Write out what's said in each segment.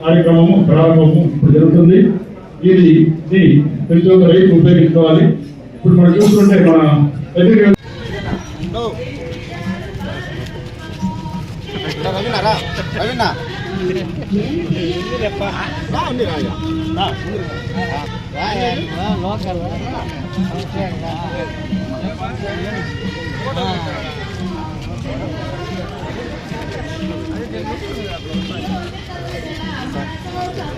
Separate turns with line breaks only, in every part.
కార్యక్రమము ప్రారంభము ఇప్పుడు జరుగుతుంది ఇది ప్రతి ఒక్క రైతు ఉపయోగించుకోవాలి ఇప్పుడు మనం చూసుకుంటే మన ఎదురు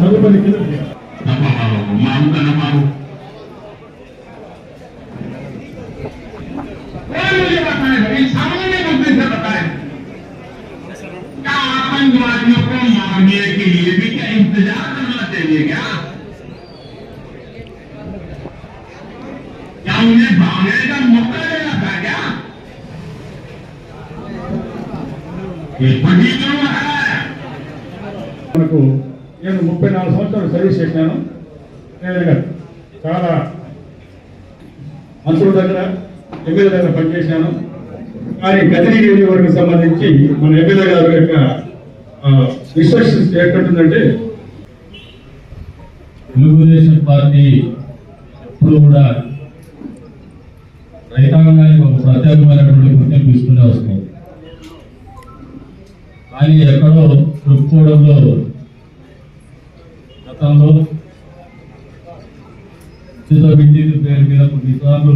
मारू का ना मारू मुझे बताए इंसानों से बताए क्या आतंकवादियों को मारने के लिए भी क्या इंतज़ार करना चाहिए क्या क्या उन्हें भागने का मौका देना था क्या ये बड़ी
నాలుగు సంవత్సరాలు సర్వీస్ చేశాను. చాలా మంత్రుల దగ్గర ఎమ్మెల్యే దగ్గర పనిచేశాను. కానీ గతిని నియోజకవర్గం సంబంధించి మన ఎమ్మెల్యే గారి యొక్క విశ్వస ఏర్పడుతుందంటే
తెలుగుదేశం పార్టీ ఎప్పుడు కూడా రైతాంగానికి ఒక ప్రత్యేకమైనటువంటి గుర్తింపు ఇస్తూనే వస్తుంది. కానీ ఎక్కడో చెప్పుకోవడంలో గతంలో ఉచిత విద్యుత్ పేరు మీద కొన్నిసార్లు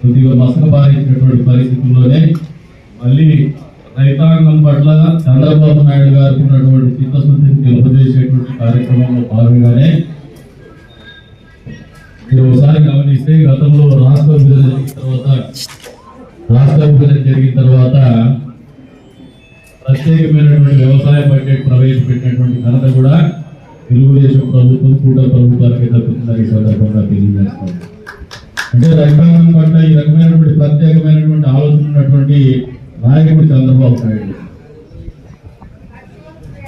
కొద్దిగా మసకబారించినటువంటి పరిస్థితుల్లోనే మళ్ళీ రైతాంగం పట్ల చంద్రబాబు నాయుడు గారికి ఉన్నటువంటి చిత్తశుద్ధిని తెలుపజేసేటువంటి కార్యక్రమంలో భాగంగానే మీరు ఒకసారి గమనిస్తే గతంలో రాష్ట్ర విభజన జరిగిన తర్వాత రాష్ట్ర విభజన జరిగిన తర్వాత ప్రత్యేకమైనటువంటి వ్యవసాయ బడ్జెట్ ప్రవేశపెట్టినటువంటి ఘనత కూడా తెలుగుదేశం ప్రభుత్వం కూడా ప్రభుత్వానికి దక్కుతుందని ఈ సందర్భంగా తెలియజేస్తాం అంటే రైతాంగం పట్ల ఈ రకమైనటువంటి ప్రత్యేకమైనటువంటి ఆలోచన ఉన్నటువంటి నాయకుడు చంద్రబాబు నాయుడు.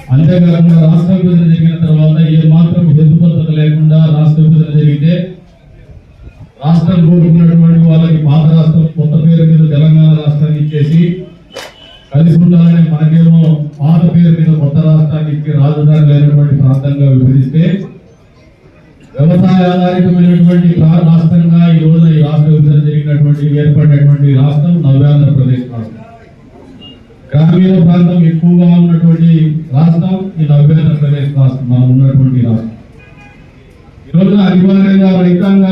అంతేకాకుండా రాష్ట్ర విభజన జరిగిన తర్వాత ఏ మాత్రం హేతుబద్ధత లేకుండా రాష్ట్ర విభజన జరిగితే రాష్ట్రం కోరుకున్నటువంటి వాళ్ళకి పాత రాష్ట్రం కొత్త పేరు మీద తెలంగాణ రాష్ట్రాన్ని ఇచ్చేసి కలిసి ఉన్న పాత పేరు మీద కొత్త రాష్ట్రానికి రాజధాని లేనటువంటి ప్రాంతంగా విభజిస్తే వ్యవసాయ ఆధారితమైనటువంటి రాష్ట్రంగా ఈ రోజున ఈ రాష్ట్ర విభజన జరిగినటువంటి ఏర్పడినటువంటి రాష్ట్రం నవ్యాంధ్రప్రదేశ్ రాష్ట్రం. గ్రామీణ ప్రాంతం ఎక్కువగా ఉన్నటువంటి రాష్ట్రం ఈ నవ్యాంధ్రప్రదేశ్ రాష్ట్రం మనం ఉన్నటువంటి రాష్ట్రం. ఈ రోజున అనివార్యంగా రైతాంగా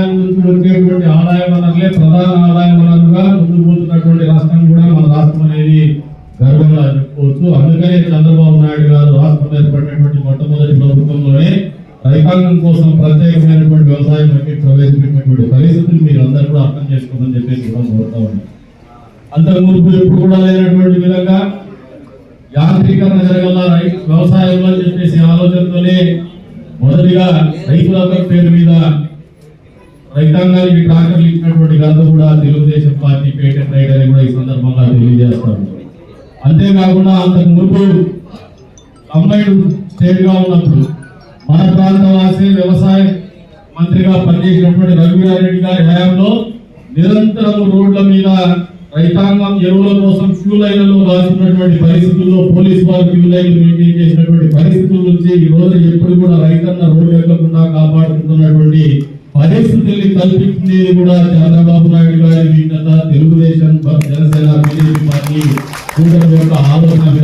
ప్రత్యేకమైనటువంటి వ్యవసాయ బడ్జెట్ ప్రవేశపెట్టినటువంటి పరిస్థితులు మీరు అందరూ కూడా అర్థం చేసుకోమని చెప్పేసి కూడా కోరుతా ఉన్నాం. అంతకు ఎప్పుడు కూడా లేనటువంటి విధంగా యాంత్రీకరణ జరగల రై- వ్యవసాయంలో చెప్పేసి ఆలోచనతోనే మొదటిగా రైతులందరి పేరు మీద రైతాంగానికి ట్రాక్టర్లు ఇచ్చినటువంటి ఘనత కూడా తెలుగుదేశం పార్టీ పేటెంట్ రైట్ అని కూడా ఈ సందర్భంగా తెలియజేస్తాను అంతేకాకుండా అంతకు ముందు కంబైన్డ్ స్టేట్గా ఉన్నప్పుడు మన ప్రాంతవాసి వ్యవసాయ మంత్రిగా పనిచేసినటువంటి రఘువీరారెడ్డి గారి హయాంలో నిరంతరం రోడ్ల మీద రైతాంగం ఎరువుల కోసం క్యూ లైన్లలో రాస్తున్నటువంటి పరిస్థితుల్లో పోలీస్ వారు క్యూ లైన్ మెయింటైన్ చేసినటువంటి పరిస్థితుల నుంచి ఈ రోజు ఎప్పుడు కూడా రైతన్న రోడ్డు ఎక్కకుండా కాపాడుతున్నటువంటి పరిస్థితుల్ని కల్పించింది కూడా చంద్రబాబు నాయుడు గారి విఘ్నత తెలుగుదేశం జనసేన బీజేపీ పార్టీ కూటమి యొక్క ఆలోచన.